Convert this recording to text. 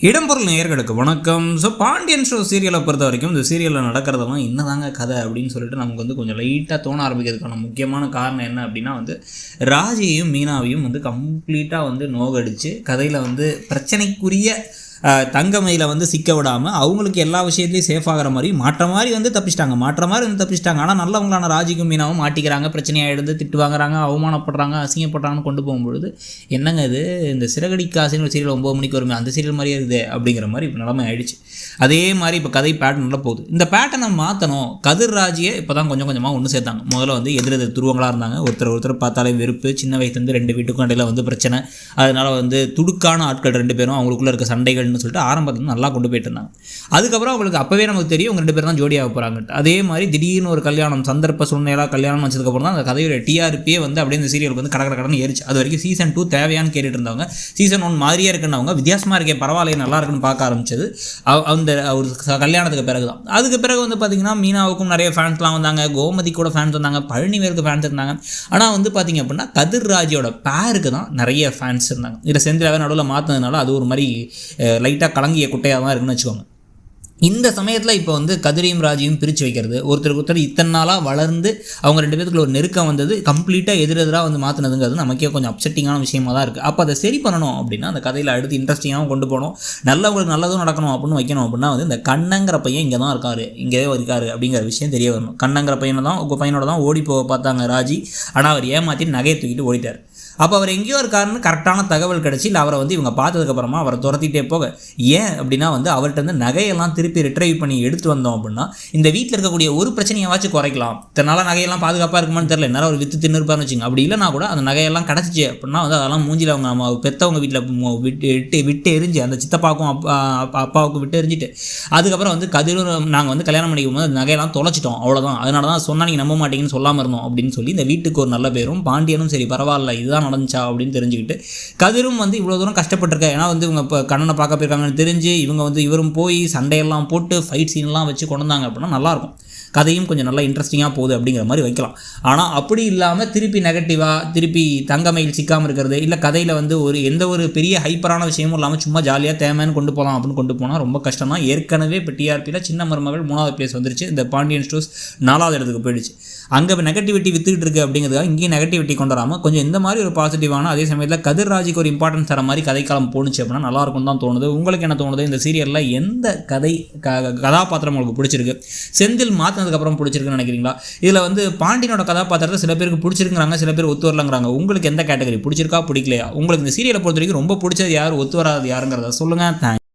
இடம்பொருள் நேயர்களுக்கு வணக்கம். ஸோ பாண்டியன் ஷோ சீரியலை பொறுத்த வரைக்கும் இந்த சீரியலில் நடக்கிறதெல்லாம் என்னதாங்க கதை அப்படின்னு சொல்லிட்டு நமக்கு வந்து கொஞ்சம் லைட்டாக தோண ஆரம்பிக்கிறதுக்கான முக்கியமான காரணம் என்ன அப்படின்னா வந்து ராஜியையும் மீனாவையும் வந்து கம்ப்ளீட்டாக வந்து நோகடிச்சு கதையில் வந்து பிரச்சனைக்குரிய தங்கமையில் வந்து சிக்க விடாமல் அவங்களுக்கு எல்லா விஷயத்துலையும் சேஃப் ஆகிற மாதிரி மாற்ற மாதிரி வந்து தப்பிச்சிட்டாங்க. மாற்ற மாதிரி வந்து தப்பிச்சிட்டாங்க. ஆனால் நல்லவங்களான ராஜிக்கும் மீனாவும் மாட்டிக்கிறாங்க. பிரச்சனையாக எழுந்து திட்டு வாங்குறாங்க அவமானப்படுறாங்க. அசிங்கப்படுறாங்கன்னு கொண்டு போகும்பொழுது என்னங்க இது? இந்த சிறகடி காசுன்னு சீரியல் ஒம்பது மணிக்கு வருமே அந்த சீரியல் மாதிரியே இருக்குது அப்படிங்கிற மாதிரி இப்போ நிலைமை ஆயிடுச்சு. அதே மாதிரி இப்போ கதை பேட்டர்னில் போகுது. இந்த பேட்டர்னை மாற்றணும் கதிர்ராஜியை இப்போ தான் கொஞ்சம் கொஞ்சமாக ஒன்று சேர்த்தாங்க. முதல்ல வந்து எதிர் எதிர் துருவங்களாக இருந்தாங்க. ஒருத்தர் ஒருத்தர் பார்த்தாலே வெறுப்பு சின்ன வயசுலேருந்து ரெண்டு வீட்டுக்கும் இடையில வந்து பிரச்சனை. அதனால் வந்து துடுக்கான ஆட்கள் ரெண்டு பேரும் அவங்களுக்குள்ளே இருக்க சண்டைகள்னு சொல்லிட்டு ஆரம்பத்தில் நல்லா கொண்டு போயிட்டு இருந்தாங்க. அதுக்கப்புறம் அவங்களுக்கு அப்போவே நமக்கு தெரியும் அவங்க ரெண்டு பேரும் தான் ஜோடியாக போகிறாங்க அதே மாதிரி திடீர்னு ஒரு கல்யாணம் சந்தர்ப்ப சூழ்நிலையாக கல்யாணம் வச்சதுக்கப்புறம் தான் அந்த கதையோட டிஆர்பியே வந்து அப்படியே இந்த சீரியலுக்கு வந்து கடற்கரை கடன்னு ஏறிச்சு. அது வரைக்கும் சீசன் டூ தேவையான்னு கேட்டுட்டு இருந்தவங்க. சீசன் ஒன் மாதிரியே இருக்குன்னவங்க வித்தியாசமாக இருக்கே பரவாயில்ல நல்லா இருக்குன்னு பார்க்க ஆரம்பிச்சது. அந்த ஒரு கல்யாணத்துக்கு பிறகு தான் அதுக்கு பிறகு வந்து பார்த்தீங்கன்னா மீனாவுக்கும் நிறைய ஃபேன்ஸ்லாம் வந்தாங்க. கோமதி கூட ஃபேன்ஸ் வந்தாங்க. பழனிவேலுக்கு ஃபேன்ஸ் இருந்தாங்க. ஆனால் வந்து பார்த்தீங்க அப்படின்னா கதிர் ராஜியோட பேருக்கு தான் நிறைய ஃபேன்ஸ் இருந்தாங்க. இதில் செந்திலாவே நடுவில் மாற்றினதுனால அது ஒரு மாதிரி லைட்டாக கலங்கிய குட்டையாக தான் இருக்குன்னு வச்சுக்கோங்க. இந்த சமயத்தில் இப்போ வந்து கதிரையும் ராஜியும் பிரித்து வைக்கிறது. ஒருத்தருக்கு ஒருத்தர் இத்தனை நாளாக வளர்ந்து அவங்க ரெண்டு பேத்துக்குள்ள ஒரு நெருக்கம் வந்தது கம்ப்ளீட்டாக எதிரெதிராக வந்து மாற்றினதுங்கிறது நமக்கே கொஞ்சம் அப்செட்டிங்கான விஷயமா தான் இருக்குது அப்போ அதை சரி பண்ணணும் அப்படின்னா அந்த கதையில் அடுத்து இன்ட்ரெஸ்டிங்காகவும் கொண்டு போகணும். நல்லவங்களுக்கு நல்லதும் நடக்கணும் அப்படின்னு வைக்கணும் அப்படின்னா வந்து இந்த கண்ணங்கிற பையன் இங்கே தான் இருக்காரு இங்கே இருக்காரு அப்படிங்கிற விஷயம் தெரிய வரணும். கண்ணங்கிற பையனை தான் உங்கள் பையனோட தான் ஓடி போக பார்த்தாங்க ராஜி. ஆனால் அவர் ஏமாற்றி நகையை தூக்கிட்டு ஓடிட்டார். அப்போ அவர் எங்கேயோ இருக்காருன்னு கரெக்டான தகவல் கிடச்சி இல்லை அவரை வந்து இவங்க பார்த்ததுக்கப்புறமா அவரை துரத்திட்டே போக. ஏன் அப்படின்னா வந்து அவர்கிட்ட நகையெல்லாம் திருப்பி ரிட்ரைவ் பண்ணி எடுத்து வந்தோம் அப்படின்னா இந்த வீட்டில் இருக்கக்கூடிய ஒரு பிரச்சனையாச்சும் குறைக்கலாம். இதனால நகையெல்லாம் பாதுகாப்பாக இருக்குமான்னு தெரியல. நேரம் ஒரு வித்து தின்னுருப்பான்னு வச்சுங்க அப்படி இல்லைனா கூட அந்த நகையெல்லாம் கிடச்சிச்சு அப்படின்னா வந்து அதெல்லாம் மூஞ்சில் அவங்க அம்மா பெற்றவங்க வீட்டில் விட்டு விட்டு விட்டு எரிஞ்சு அந்த சித்தப்பாவுக்கும் அப்பா அப்பாவுக்கும் விட்டு எரிஞ்சிட்டு அதுக்கப்புறம் வந்து கதிரும் நாங்கள் வந்து கல்யாணம் பண்ணிக்கும் போது அந்த நகையெல்லாம் தொலைச்சிட்டோம். அவ்வளோதான் அதனால தான் சொன்னால் நீங்கள் நம்ப மாட்டீங்கன்னு சொல்லாமல் இருந்தோம் அப்படின்னு சொல்லி இந்த வீட்டுக்கு ஒரு நல்ல பேரும் பாண்டியனும் சரி பரவாயில்ல. இதுதான் நடந்துச்சா அப்படின்னு தெரிஞ்சுக்கிட்டு கதிரும் வந்து இவ்வளோ தூரம் கஷ்டப்பட்டிருக்க? ஏன்னா வந்து இவங்க இப்போ கண்ணனை பார்க்க போயிருக்காங்கன்னு தெரிஞ்சு இவங்க வந்து இவரும் போய் சண்டையெல்லாம் போட்டு ஃபைட் சீன்லாம் வச்சு கொண்டு வந்தாங்க அப்படின்னா நல்லாயிருக்கும் கதையும் கொஞ்சம் நல்லா இன்ட்ரெஸ்டிங்காக போகுது அப்படிங்கிற மாதிரி வைக்கலாம். ஆனால் அப்படி இல்லாமல் திருப்பி நெகட்டிவாக திருப்பி தங்கமையில் சிக்காமல் இருக்கிறது இல்லை கதையில் வந்து ஒரு எந்த ஒரு பெரிய ஹைப்பரான விஷயமும் இல்லாமல் சும்மா ஜாலியாக தேமைன்னு கொண்டு போகலாம் அப்படின்னு கொண்டு போனால் ரொம்ப கஷ்டம் தான் ஏற்கனவே இப்போ டிஆர்பியில் சின்ன மருமகள் மூணாவது பிளேஸ் வந்துருச்சு. இந்த பாண்டியன் ஸ்டோர்ஸ் நாலாவது இடத்துக்கு போயிடுச்சு. அங்கே நெகட்டிவிட்டி வித்துக்கிட்டு இருக்கு அப்படிங்கிறதுக்காக இங்கேயும் நெகட்டிவிட்டி கொண்டு வராமல் கொஞ்சம் இந்த மாதிரி ஒரு பாசிட்டிவான அதே சமயத்தில் கதிர்ராஜுக்கு ஒரு இம்பார்ட்டன்ஸ் தர மாதிரி கதைக்காலம் போணுச்சு அப்படின்னா நல்லாயிருக்கும் தான் தோணுது. உங்களுக்கு என்ன தோணுது? இந்த சீரியலில் எந்த கதை க கதாபாத்திரம் உங்களுக்கு பிடிச்சிருக்கு? செந்தில் மாற்றினதுக்கப்புறம் பிடிச்சிருக்குன்னு நினைக்கிறீங்களா? இதில் வந்து பாண்டியனோட கதாபாத்திரத்தை சில பேருக்கு பிடிச்சிருக்கிறாங்க சில பேர் ஒத்து வரலங்கிறாங்க. உங்களுக்கு எந்த கேட்டகரி பிடிச்சிருக்கா? பிடிக்கலையா? உங்களுக்கு இந்த சீரியலை பொறுத்த வரைக்கும் ரொம்ப பிடிச்சது யார்? ஒத்து வராது யாருங்கிறத சொல்லுங்கள் தேங்க்ஸ்